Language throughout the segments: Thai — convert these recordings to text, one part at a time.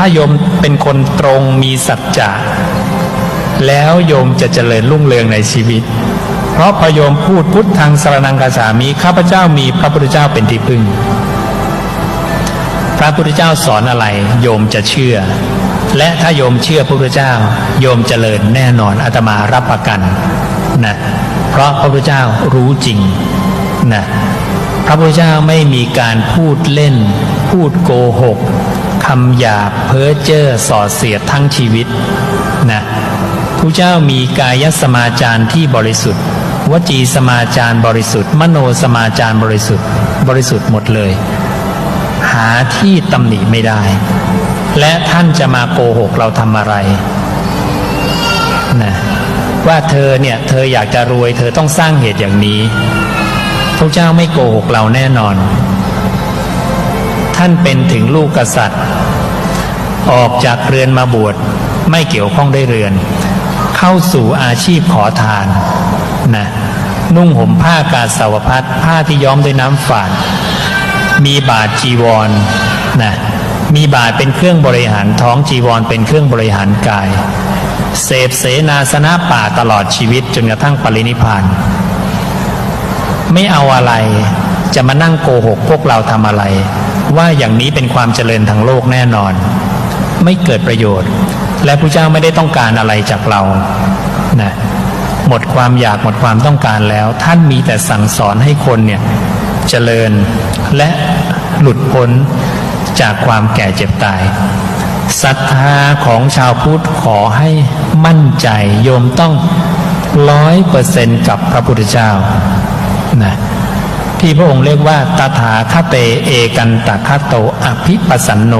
ถ้าโยมเป็นคนตรงมีสัจจะแล้วโยมจะเจริญรุ่งเรืองในชีวิต เพราะพอโยมพูดพุทธังสรนังกาสามีข้าพเจ้ามีพระพุทธเจ้าเป็นที่พึ่ง พระพุทธเจ้าสอนอะไร โยมจะเชื่อ และถ้าโยมเชื่อพระพุทธเจ้า โยมเจริญแน่นอนอาตมารับประกันนะเพราะพระพุทธเจ้ารู้จริงนะพระพุทธเจ้าไม่มีการพูดเล่น พูดโกหก คำหยาบเพ้อเจ้อส่อเสียดทั้งชีวิตนะพระเจ้ามีกายสมาจารที่บริสุทธิ์ วจีสมาจารบริสุทธิ์ มโนสมาจารบริสุทธิ์ บริสุทธิ์หมดเลย หาที่ตำหนิไม่ได้ และท่านจะมาโกหกเราทำอะไรนะว่าเธอเนี่ยเธออยากจะรวย เธอต้องสร้างเหตุอย่างนี้พระเจ้าไม่โกหกเราแน่นอน ท่านเป็นถึงลูกกษัตริย์ ออกจากเรือนมาบวชไม่เกี่ยวข้องได้เรือน เข้าสู่อาชีพขอทานนะนุ่งห่มผ้ากาสาวพัดผ้าที่ย้อมด้วยน้ำฝาดมีบาทจีวรนะมีบาทเป็นเครื่องบริหารท้องจีวรเป็นเครื่องบริหารกาย เสพเสนาสนะป่าตลอดชีวิตจนกระทั่งปรินิพานไม่เอาอะไรจะมานั่งโกหกพวกเราทำอะไร ว่าอย่างนี้เป็นความเจริญทางโลกแน่นอน ไม่เกิดประโยชน์ และพระเจ้าไม่ได้ต้องการอะไรจากเรานะหมดความอยากหมดความต้องการแล้ว ท่านมีแต่สั่งสอนให้คนเนี่ยเจริญและหลุดพ้นจากความแก่เจ็บตายศรัทธาของชาวพุทธขอให้มั่นใจโยมต้องร้อยเปอร์เซนต์กับพระพุทธเจ้านะที่พระองค์เรียกว่าตถาคเตเอกันตคโตอภิปัสสันโน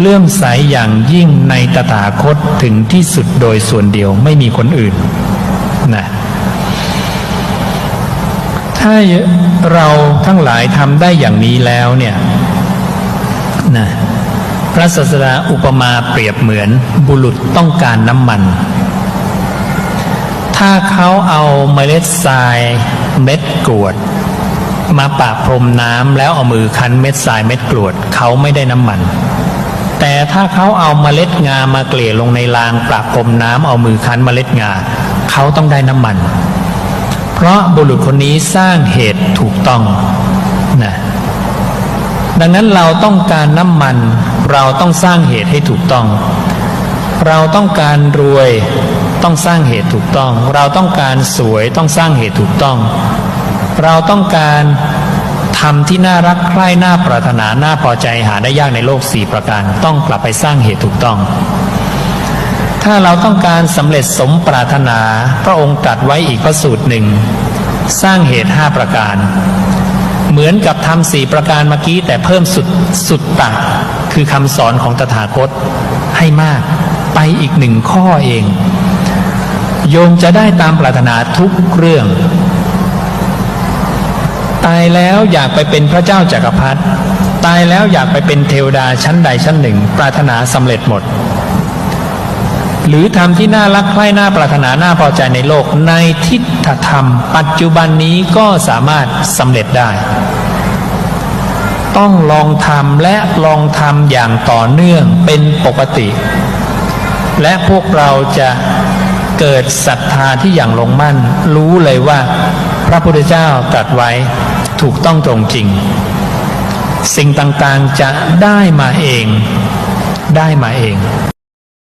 เลื่อมใสอย่างยิ่งในตถาคตถึงที่สุดโดยส่วนเดียวไม่มีคนอื่นนะถ้าเราทั้งหลายทำได้อย่างนี้แล้วเนี่ยนะพระศาสดาอุปมาเปรียบเหมือนบุรุษต้องการน้ำมัน ถ้าเขาเอาเมล็ดทรายเม็ดกรวด มาปะพรมน้ำแล้วเอามือคั้นเม็ดทรายเม็ดกรวดเขาไม่ได้น้ำมัน แต่ถ้าเขาเอาเมล็ดงามาเกลี่ยลงในรางประพรมน้ำเอามือคั้นเมล็ดงาเขาต้องได้น้ำมัน เพราะบุรุษคนนี้สร้างเหตุถูกต้องนะดังนั้นเราต้องการน้ำมัน เราต้องสร้างเหตุให้ถูกต้อง เราต้องการรวยต้องสร้างเหตุถูกต้อง เราต้องการสวยต้องสร้างเหตุถูกต้อง เราต้องการ ทำที่น่ารักใคร่น่าปรารถนาน่าพอใจหาได้ยากในโลกสี่ประการ ต้องกลับไปสร้างเหตุถูกต้อง ถ้าเราต้องการสำเร็จสมปรารถนา พระองค์ตรัสไว้อีกพระสูตรหนึ่ง สร้างเหตุห้าประการ เหมือนกับทำสี่ประการเมื่อกี้แต่เพิ่มสุดสุดตักคือคำสอนของตถาคตให้มาก ไปอีกหนึ่งข้อเอง โยมจะได้ตามปรารถนาทุกเรื่องายแล้วอยากไปเป็นพระเจ้าจากักรพรรดิตายแล้วอยากไปเป็นเทวดาชั้นใดชั้นหนึ่ง ปรารถนาสำเร็จหมด หรือทำที่น่ารักใคร่น่าปรารถนาน่าพอใจในโลกในทิฏฐธรรม ปัจจุบันนี้ก็สามารถสำเร็จได้ ต้องลองทำและลองทำอย่างต่อเนื่องเป็นปกติ และพวกเราจะเกิดศรัทธาที่อย่างลงมั่น รู้เลยว่า พระพุทธเจ้าตรัสไว้ ถูกต้องตรงจริง สิ่งต่างๆจะได้มาเอง ได้มาเอง